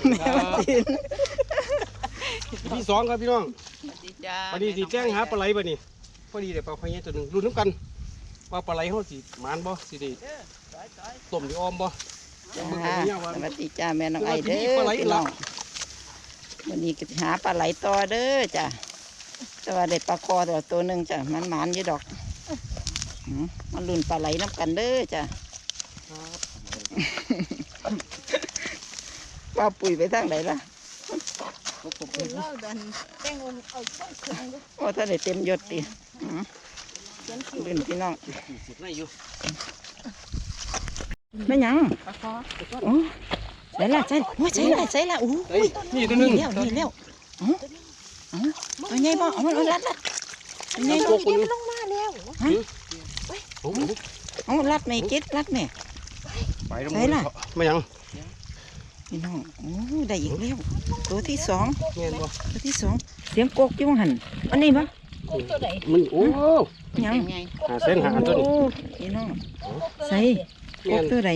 แม่มาตินที่สองครับพี่น้องสวัสดีจ้าวันนี้สิแจ้งหาปลาไหลบ่นี่พอดีเดี๋ยวปลาพะเยตัวหนึ่งรุ่นน้ำกันว่าปลาไหลเขาสิหมานบ่สิได้ต้มหรือออมบ่จ้ามึงกับเนี่ยว่าสวัสดีจ้าแม่น้องไอเด้ปลาอไหลพี่น้องละวันนี้ก็สิหาปลาไหลต่อเด้อจ้ะแต่ว่าได้ปลาคอตัวตัวหนึ่งจ้ะมันหมานอยู่ดอกอืมมันลุ่นปลาไหลน้ำกันเด้อจ้ะ ว่าปุ๋ยไปทางไหนล่ะเล่าดันแป้งองเอาต้นเครื่องดูโอ้ถ้าได้เต็มยศติอืมเขียนคิวลุ่นพี่น้องสิบไร่อยู่ไม่หยังปลาคอโอ้ใส่ละใส่โอ้ยใส่ละใส่ละอู้เฮ้ยนี่ตัวหนึนี่งแล้วนี่แล้วเอ๋ออ๋อตัวใหญ่บ่เอามันรัดรัดตัวใหญ่โอ้บ่โหลงมาแล้วโอ้โหเอารัดไม่เก็ดรัดแม่ไปแล้วใส่ล่ะไม่ยัง พี่น้องโอ้ได้อีกแล้วตัวที่สองแม่นบ่ตัวที่สองเสียงกกอยุ่งหันอันนี้ปะกุ้งตัวไหนมันโอ้ยังไงหาเส้นหาตัวนี้โอ้พี่น้องใส่กแม่กนตัวใด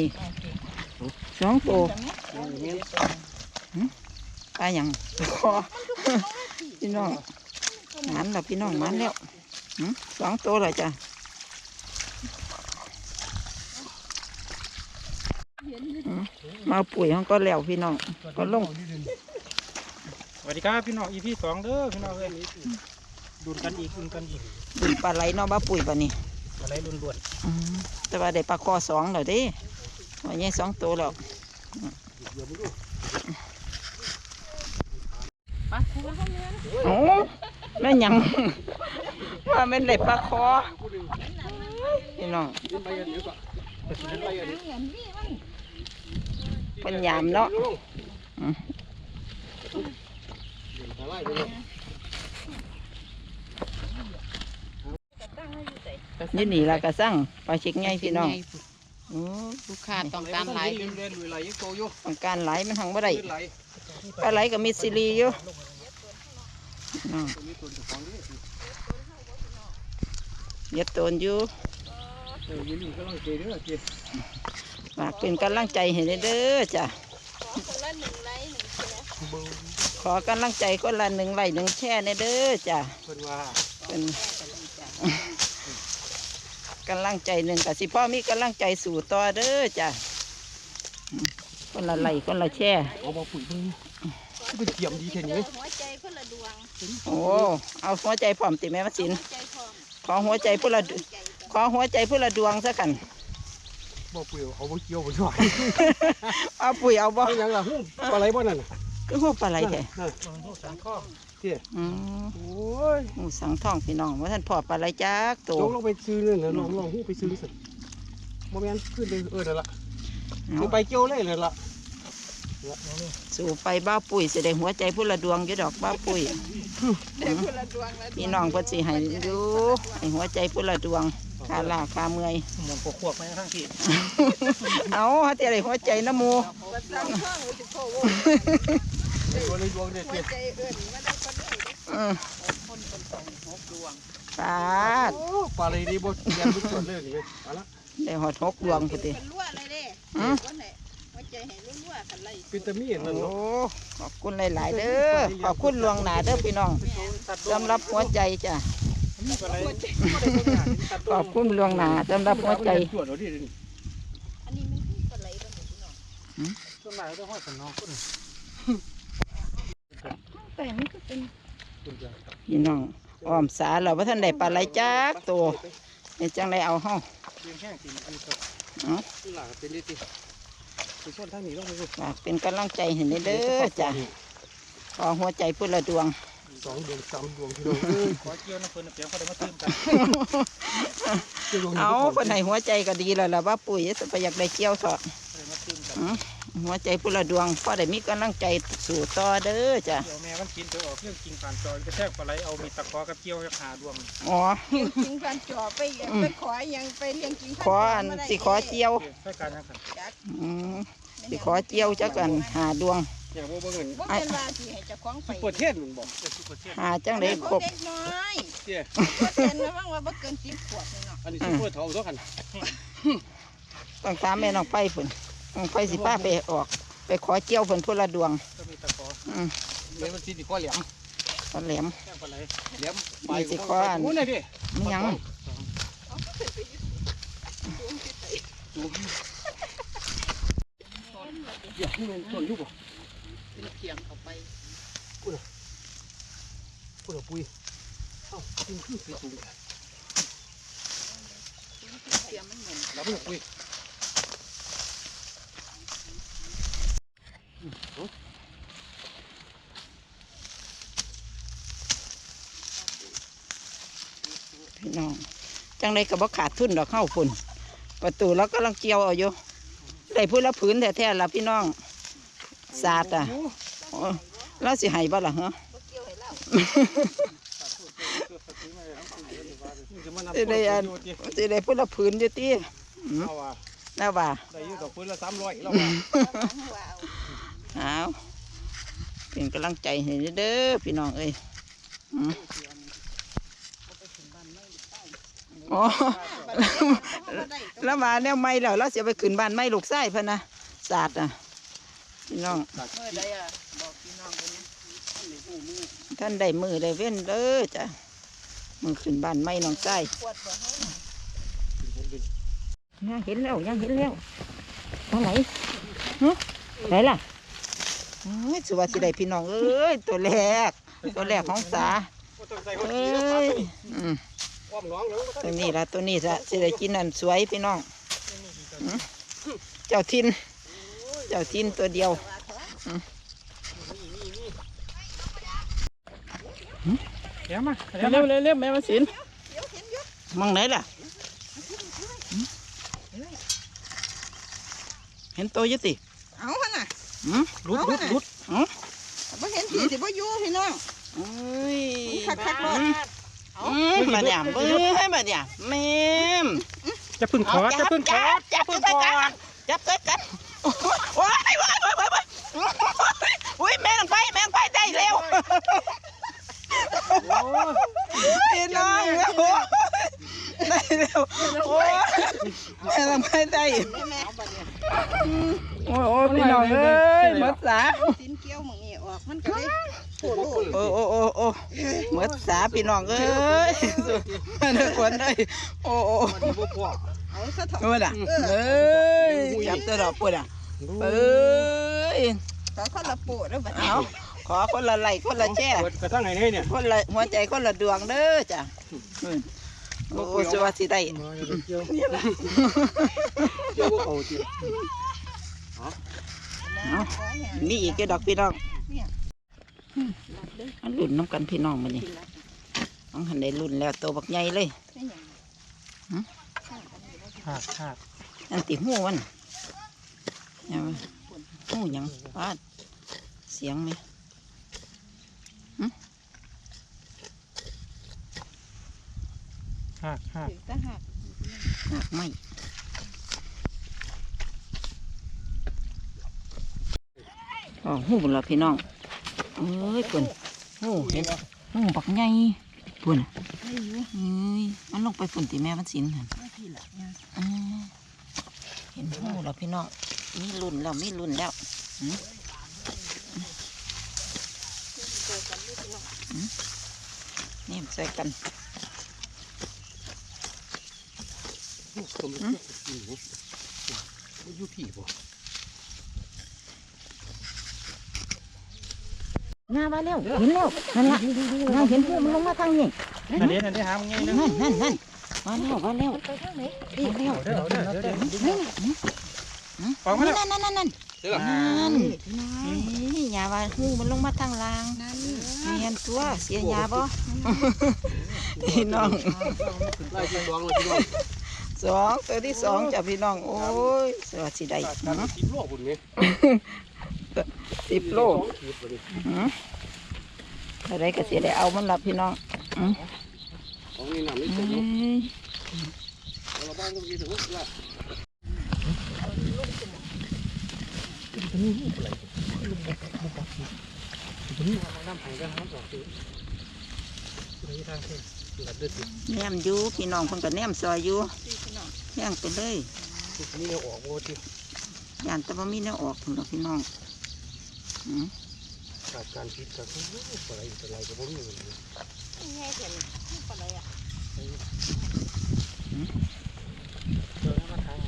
สองตัวแม่นปลาหยังคอพี่น้องหมันแล้วพี่น้องหมันแล้วหืมสองตัวเลยจ้ะ มมาปุ๋ยเขาก็แล้วพี่น้องก็ลงสวัสดีครับพี่น้องอีพีสองเด้อพี่น้องเอ้ยดูดกันอีกดูดกันอีกดึงปลาไหลเนาะบ้าปุ๋ยปะนี่อะไรล้วนอืมแต่ว่าได้ปลาคอสองแล้วเด้วันนี้สองตัวแล้วปลาคอเขาเนื้อโอ้แม่นหยังว่าแม่นได้ปลาคอพี่น้องไปกัน เดี๋ยวก่อนไปกันเดี๋ยวเงินนี่มันเป็นยามเนาะปลาไหลไปเลยนี่นี่ละกระสั่งปลาชิกไงพี่น้องโอ้ลูกค้าต้องการหลายเรียนเรียนลุยไหลยังโตอยู่ต้องการไหลมันหังบ่ได้ขึ้นไหลปลาไหลก็มีซีรีอยู่น้องตัวนี้ตัวเจ้าของนี่เย็ดโตนอยู่ เออยืนอยู่ก็ลังเกยเด้อเกยฝากเป็นกำลังใจให้เด้อจ้ะคนละหนึ่งไลค์หนึ่งแชร์ขอกำลังใจคนละหนึ่งไลค์หนึ่งแช่ในเด้อจ้ะเพิ่นว่าเป็นกำลังใจหนึ่งกับสิพ่อมีกำลังใจสู่ต่อเด้อจ้ะอืมคนละไหลคนละแช่เอาบ่ปุ๋ยเบิ่งเป็นเทียมดีแค่นี้หัวใจคนละดวงโอ้เอาหัวใจพร้อมติแม่มาสินใจพร้อมขอหัวใจพุ่นละดขอหัวใจพุ่นละดวงซะกัน บ่ปุ๋ยเอาบ่เกี่ยวบ่ช่วยเอาปุ๋ยเอาบ่เอาหยังล่ะฮู้ปลาไหลบ่นั่นน่ะคือหัวปลาไหลแท้นั่นๆมันพวกสังข้อเตี้ยอืมโอ้ยหมูสังทองพี่น้องว่าท่านพ่อปลาไหลจักโตลงลงไปซื้อนั่นน่ะลองลองฮู้ไปซื้อสิบ่แม่นขึ้นเลยเออนั่นล่ะเอาลงไปเกี่ยวเลยนั่นล่ะสู่ไปบ้าปุ๋ยสิได้หัวใจพุ่นละดวงอยู่ดอกบ้าปุ๋ยได้คนละดวงละพี่น้องเพิ่นสิให้ดูให้หัวใจพุ่นละดวง คาลาคาเมื่อยหมุนพวกพวกๆไปข้างที่เอาหาแต่ได้หัวใจน้ำหมูปลาตั้งช่องไว้สิโคโวตัวในดวงเด้อหัวเตี้ยใจเอื่นมาได้คนนี้อืมปาดโอ้ปลาไหลนี่บ่แม่นบ่ชวนเลยนี่เอาละได้หอดหกดวงพุ่นติเป็นรั่วเลยเด้อืมวันไหนหัวใจให้รั่วๆกันเลยเป็นตะมีอันนั่นโอ้เนาะขอบคุณหลาย ๆ เด้อขอบคุณลวงหนาเด้อพี่น้องสำหรับหัวใจจ้ะอะไร ขอบคุณลวงหนาสำหรับหัวใจตรวจเอาดิอันนี้มันคือปลาไหลบ้างพี่น้องต้นไม้ต้องห้อยสันนอกคนแต่มันก็เป็นพี่น้องอ้อมสาเราว่าท่านได้ปลาไหลจักตัวนี่จังได้เอาเฮาเลี้ยงแห้งสีมันสดเอาหลังเป็นดิติไปชนทางนี้ลงไปฝากเป็นกำลังใจให้เด้อจ้ะขอหัวใจพุ่นละดวง สองดวงสามดวงพี่น้องเอ้ยขอเกี่ยวน้ำเพิ่นน้ำเปียกเขาได้มาตื้มกันเจ้าดวงเอาเพิ่นให้หัวใจก็ดีแล้วล่ะว่าปุ๋ยจะไปอยากได้เกี่ยวเถอะเขาได้มาตื้มกันอืมหัวใจพุ่นละดวงพอได้มีกำลังใจสู่ต่อเด้อจ้ะเดี๋ยวแม่มันกินเดี๋ยวออกเรื่องกินผ่านจอยกระแทกปลาไหลเอามีตะขอกับเกี่ยวจะหาดวงอ๋อ เลี้ยงกิงพันจอไปไปขอยังไปเลี้ยงกิงพันขออันสิขอเจียวใช้การยังสันอืมสิขอเจียวจักกันหาดวง อย่างบ่เบิ่งเงินบ่เป็นว่าสิให้เจ้าของไปเปิดเทศมันบอกเจ้าสุกเทศหาจังได๋ครบเด็กน้อยเตี้ยบ่เซ็นระวังว่าบ่เกิน10ขวบนี่เนาะอันนี้ซุปเปอร์เท่าเท่ากันต้องตามแม่น้องไปพุ่นอืมค่อยสิป้าไปออก ไปขอเจียวเพิ่นพุ่นละดวงก็มีตะขออืมเลี้ยงมันสิดีกว่าเหลี่ยมตอนแหลมแค่ปลาไหลเหลี่ยมนี่สิข้ออันนู้นน่ะดิไม่ยังอย่าให้มันต้นอยู่บ่เป็นเคียงเข้าไปพูดเหรอาปุ้ยเอ้าขึ้นขึ้นไปสูงเคียงมันเหมือนรับมันปุ้ยพี่น้อง จังไดก็บ่ขาดทุนดอกเข้าพุ่นประตูแล้วก็ลังเจียวเอาอยู่ได้พูดละผืนแท้ๆล่ะพี่น้อง สาดอะโอ้แล้วสิให้บ่ล่ะฮะจะมานำสิได้อันสิได้พูดละผืนอยู่ติเอาว่าแล้วว่าได้อยู่ดอกปืนละสามร้อยแล้วว่าเอาเป็นกำลังใจให้เด้อพี่น้องเอ้ยอืมอ๋อแล้วมาแนวไม่แล้วเราเสียไปขึ้นบ้านไม่ลูกไส้พะนะศาสตร์อะ พี่น้องเมื่อใดอะบอกพี่น้องเลยนะท่านได้มือได้เว้นเด้อจ้ะมือขึ้นบ้านไม่น้องไส้ปวดบ่เฮายังเห็นแล้วยังเห็นแล้วทางไหนฮะไหนล่ะโอ้ยสุวัสดิ์ได้พี่น้องเอ้ยตัวแรก ตัวแรกของสาบ่ต้องใส่หัวเอ้เทียมยอืมอ้อมน้องแล้วบ่ตัทัวนนี้ละตัวนี้ละสิได้กินอันสวยพี่น้องหืมเจ้าทิน เจ้าทินตัวเดียวเดี๋ยวมาเร็วเร็วเร็วเร็วแม่มาสินมองไหนล่ะหืมเห็นตัวอยุติเอาหั่นน่ะหืมรุดรุดรุดหืมบ่เห็นผีสิบ่อยู่พี่น้องเอ้ยคักคักๆรอดอืมมาเนี่ยเบ้ยมาเนี่ยแม่มจะพึ่งขอจะพึ่งขอจับจับจับกันจับจับกันโอ้ยโอ้ยโอ้ยโอ้ยโอ้ยโอ้ยแม่งไปแม่งไปได้เร็ว โอ้ย พี่น้องโอ้ยได้เร็ว โอ้ยแม่งไปได้แม่บัดนี้โอ้ยโอ้ยพี่น้องเอ้ยหมดสาสินเกี้ยวหมึงนี่ออกมันก็เลยปวดโลดโอ้โอ้โอ้โอ้หมดสาพี่น้องเอ้ยมันควรได้โอ้โอ้มันสิบ่พอเอาซะเถอะเมื่อน่ะเอ้ยจับตัวดอกปุ่นอะเอ้ยขอคนละโปะเด้อบัดนี้เอาขอคนละไหลคนละแช่เปิดกระทั่งไหนให้เนี่ยคนละหัวใจคนละดวงเด้อจ้ะ อืมโอ้สวัสดีได้เกี่ยวเกี่ยวบ่เข้าจิเอามีอีกเกี่ดอกพี่น้องอันรุ่นน้ำกันพี่น้องมันนี่น้องหันได้รุ่นแล้วตัวบักใหญ่เลยหักหักอันติหูมันยังหูหยังปาดเสียงไหม หักหักถึงตะหักหักไม่อ๋อหูบุญละพี่น้องเอ้ยปุ่นหูเห็นหูบักใหญ่ปุ่นะเอ้ยมันลงไปปุ่นตีแม่มันสินหันเห็นหูแล้วพี่น้องมีรุ่นแล้วมีรุ่นแล้วหืมหืมนี่ ใส่กันสมอยู่พี่บ่งามาแล้วเห็นแล้วนั่นละงาเห็นหูมันลงมาทางนี้อันนี้อันนี้หามไงนึงนั่นนั่นนั่นมาแล้วมาแล้วไปทางไหนมาแล้วเดี๋ยวเดี๋ยวเดี๋ยวนี่ออกมาแล้วนั่นนั่นนั่นนั่นเด้อนั่นนี่ยาว่าหูมันลงมาทางล่างนั่นเมียนตัวเสียยาบ่พี่น้องไล่ที่ดองเลยพี่น้อง สองตัวที่สองจ้ะพี่น้อง โอ้ยสวัสดีได้การกินโลบุญนี่สิบโลขีดบ่ดิหืมอะไรก็เสียได้เอามันละพี่น้องอืมของนี่น้ำนี่เอ้ตกเนาะยเราบ้านต้องกินถึงละน้ำแข็งกันน้ำสองตัวนี่ทางเส้นละเด้อสิ แนมอยู่พี่น้องเพิ่นก็แนมซอยอยู่แย่งไปเลยนี่เอาออกบ่ทียานแต่ว่ามีแนวออกพุ่นดอกพี่น้องอืมขาดการพิษกับปลาไหลปลาไหลก็บ่มีเงินเลยแง่เห็นปลาไหลอะเจอมาทาง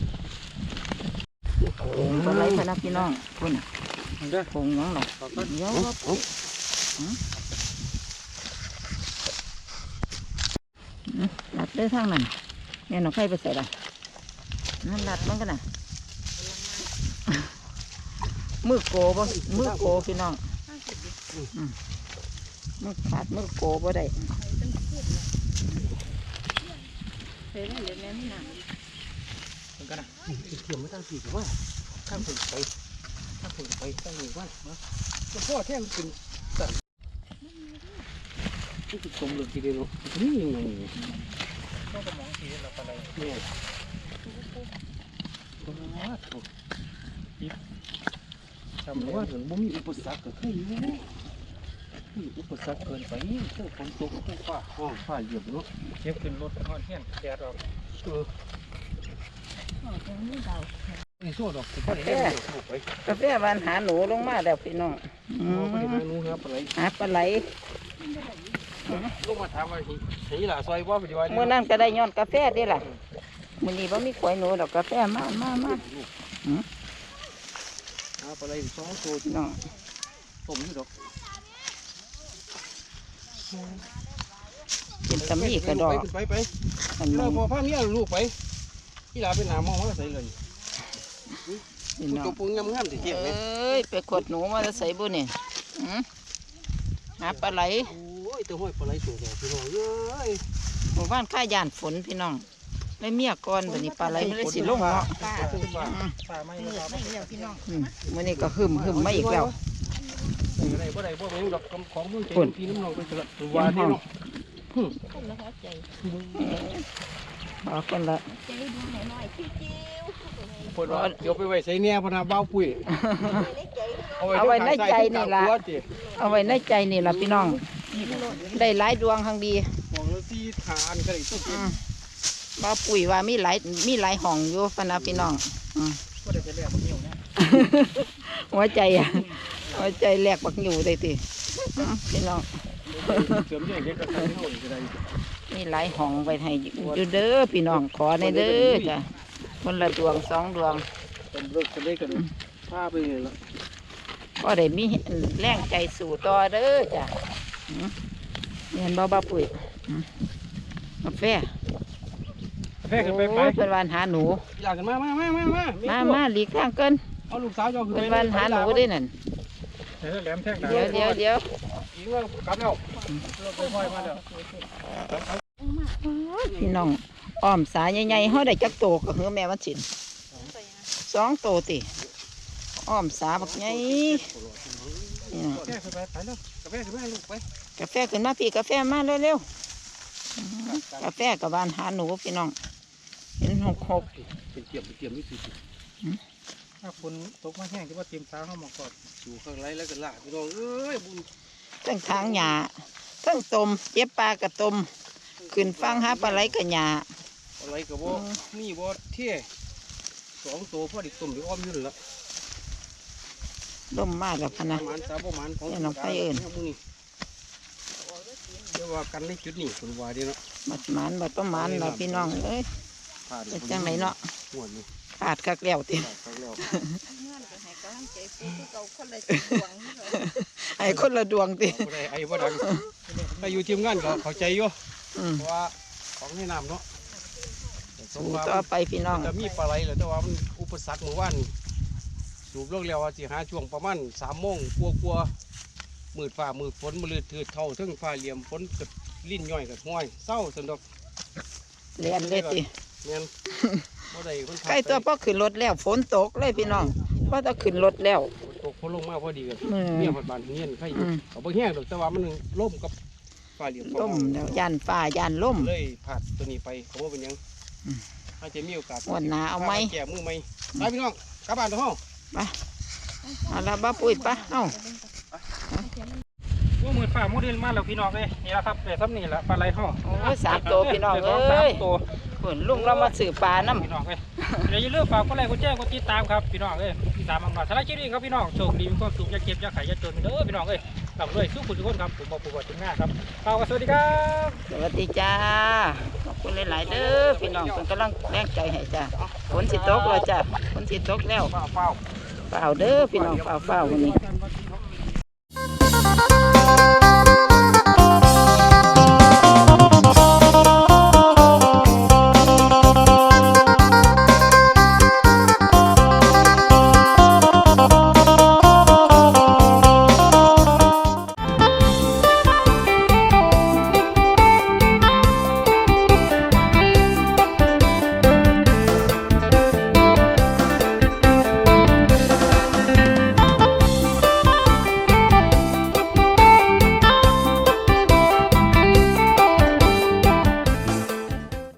ผงปลาไหลพะนะพี่น้องพุ่นน่ะมันเด้อผงหยังหรอกขอบคุณเดี๋ยวเอาว่า เอาลัดเด้ทางนั้นแม่น้องไข่ไปใส่ละนั่นลัดมันกันนะมือโกบ่มือโกพี่น้องมือขาดมือโกบ่ได้ไปตั้งคืบเลยเฮ้ยเดี๋ยวแม่ไม่นานมันกันนะเทียมไม่ตั้งสี่ว่าข้ามผลไปข้ามผลไปตั้งหนึ่งว่ามาจะพ่อแท่งเป็นสั่นนี่คือกลมเลยทีเดียวนี่ ยังไงก็กระมองสีเราอะไรเนี่ยว่าถูกทำรือว่าถึงบ่มีอุปสรรคก็คืออยู่มีอุปสรรคเกินไปเรื่อฝนตกเรื่องฟ้าห้องฟ้าเหยียบเนาะเก็บขึ้นรถหอนเฮียนแดดออกเออไม่เดาไอ้โซ่ดอกก็ได้กาแฟหวานหาหนูลงมาแล้วพี่น้องอืโอ้มไม่ได้มานูครับอะไรหาปลาไหล ลงมาถามว่าเห็นหล่าซอยว่าไปดีว่าเมื่อนั้นก็ได้ย้อนกาแฟเด้ล่ะมื้อนี้บ่มีขวายหนูดอกกาแฟมามามาเอาไปเลยสองตัวพี่น้องต้มอยู่ดอกเป็นตะมีกระดอกไปไปอันเรานี้พอพาเมียลูกไปที่หลาเป็นหนามองว่าใส่เลยพี่น้อตังวปูงามๆสิเจี๊ยบเอเลย้ยไปขวดหนูมาจะใส่บุนี่หืมหาปลาไหล โอ้ยตัวห้อยปลาไหลตัวเดียวพี่น้องเอ้ยหมู่บ้านข้าย่านฝนพี่น้องไม่เมียก่อนบัดนี้ปลาไหลไม่ได้สิลงเนาะป้าตัวฟ้าอืมฝ่าไม่เหนื่เราอยไม่เหี่ยวพี่น้องอืมมื้อนี้ก็หึมหึมมาอีกแล้วอะไรบ่ได้บ่แม่งดอกของเมืองเจพี่น้ำนองไปตลอดตัวาเย็นห้นี่องเนาะคนละหัวใจเอาคนละใจดูหน่อยๆจิ้วเพิ่นว่าเดี๋ยวไปไว้ใส่แหน่พนาบ้าวปุ้ยๆในใจเอาไว้ในใจนี่ล่ะเอาไว้ในใจนี่ล่ะพี่น้อง ได้หลายดวงทางดีบอกแล้วที่ทานก็ได้สุดอืมบ่ปุ๋ยว่ามีหลายมีหลายห้องอยู่พะนะพี่น้องอืมก็ได้จะเรียกมันเหี่ยวเนี่ยหัวใจอะหัวใจแหลกบักอยู่ได้ติอืมพี่น้องเสริมอย่างเด็กก็ทำให้เฮาก็ได้มีหลายห้องไว้ให้อยู่เด้อพี่น้องขอในเด้อจ้ะคนละดวงสองดวงเป็นเลิกกันได้กันพาไปเลยละก็ได้มีแรงใจสู่ต่อเด้อจ้ะอืม เห็นบ่บ่ปุ๋ยอืมกาแฟแพ้ขึ้นไปไปโอ้ยเป็นวันหาหนู อยากกันมามามามามามามาหลีกทางเกินเอาลูกสาวเจ้าขึ้นเป็นไปวันหาหนูได้นั่นเดี๋ยวแหลมแท่งดาเดี๋ยวเดี๋ยวเดี๋ยวอีกว่ากลับแล้วเราไปห้อยมาแล้วพี่น้องอ้อมสายใหญ่ๆเฮาได้จักโตก็คือแม่วันสินสองโตติอ้อมสาบักใหญ่นี่นะ แพ้ขึ้นไปไปแล้วกาแฟขึ้นมาลูกไปกาแฟขึ้นมาพี่กาแฟมาเร็วๆอืมกาแฟกับบ้านหาหนูพี่น้อง เห็นหกหกเป็นเตรียมเป็นเตรียมนี่สิถ้าคุณตกมาแห้งที่ว่าเตรียมสาวเข้ามาก่อนอยู่ข้างไรแล้วก็ลากพี่น้องเอ้ยบุญทั้งทางหญ้าทั้งตมเจ็บปลากระตมขึ้นฟังหาปลาไหลกระหญ้าอะไรก็บ่มีบ่เท่สองตัวพอดีตุ่มหรืออ้อมอยู่นั่นละล่มมากแล้วพะนะประมาณสามประมาณของเนี่ยน้องไฟเอิ้น มื้นี้เดี๋ยวว่ากันในจุดนี้คุณว่าเดีเนาะบัดหมันบัดประมาณเราพี่น้องเอ้ยพลาดเป็นจังไหนเนาะหัวนี่ขาดคักแล้วติพลาดครั้งแล้วงานก็ให้กำลังใจปูที่เก่าคนละดวงนี่เลยให้คนละดวงติบ่ได้ไอ้บ่ดังถ้าอยู่ทีมงานก็เข้าใจอยู่อืมเพราะว่าของให้น้ำเนาะแต่สมสู้ว่าต่อไปพี่น้องจะมีปลาไหลเหรอแต่ว่ามันอุปสรรคเมื่อวานนี่สูบเลิกแล้วว่าสิหาช่วงประมาณสามโมงกลัวกลัวๆ มืดฟ้ามืดฝนมืดถืดเท่าถึงฟ้าเหลี่ยมฝนกับลิ้นย่อยกับห้อยเศร้าสนดอกเรียนเลยติเมียนบ่ได้คนใกล้ตัวพอขึ้นรถแล้วฝนตกเลยพี่น้องพอต้องขึ้นรถแล้วตกฝนลงมาพอดีกันอืมเมียพัดบานเงียนไข่อยู่อืมเอาไปแห้งดอกแต่ว่ามันล่มกับฟ้าเหลี่ยมฟ้าล่มห้อยแล้วยันฟ้ายันล่มเลยผ่านตัวนี้ไปเขาว่าเป็นหยังอืมถ้าจะมีโอกาสวันหนาเอาไหมแก่มือไหมไปพี่น้องกลับบ้านเถอะเฮาเอาละบ้าปุ้ยปะเอ้า ว่ามือฝ่าโมเดลมาแล้วพี่น้องเลยนี่แหละครับแต่ซ้ำนี่แหละปลาไหลห่อโอ้ยสามตัวพี่น้องเอ้ยตัวเพิ่นลุงเรามาสื่อปลาน้พี่น้องเลยำเดี๋ยวอย่าลืมฝากกดไลค์กดแชร์กดติดตามครับพี่น้องเอ้ยติดตามอำนาจสารบคลิปนี้ครับพี่น้องโชคดีมีความสุขอย่าเก็บอย่าไข่อย่าจนเด้อพี่น้องเอ้ยกลับด้วยสู้คุณทุกคนครับผมบอกผู้ว่าถึงหน้าครับฝากไว้สวัสดีครับสวัสดีจ้าขอบคุณหลาย ๆ เด้อพี่น้องเพิ่นกำลังแรงใจให้จ้าฝนสิตกแล้วจ้าฝนสิตกแล้วเฝ้าเฝ้าเปล่าเด้อพี่น้องเปล่าเปล่าวันนี้วัด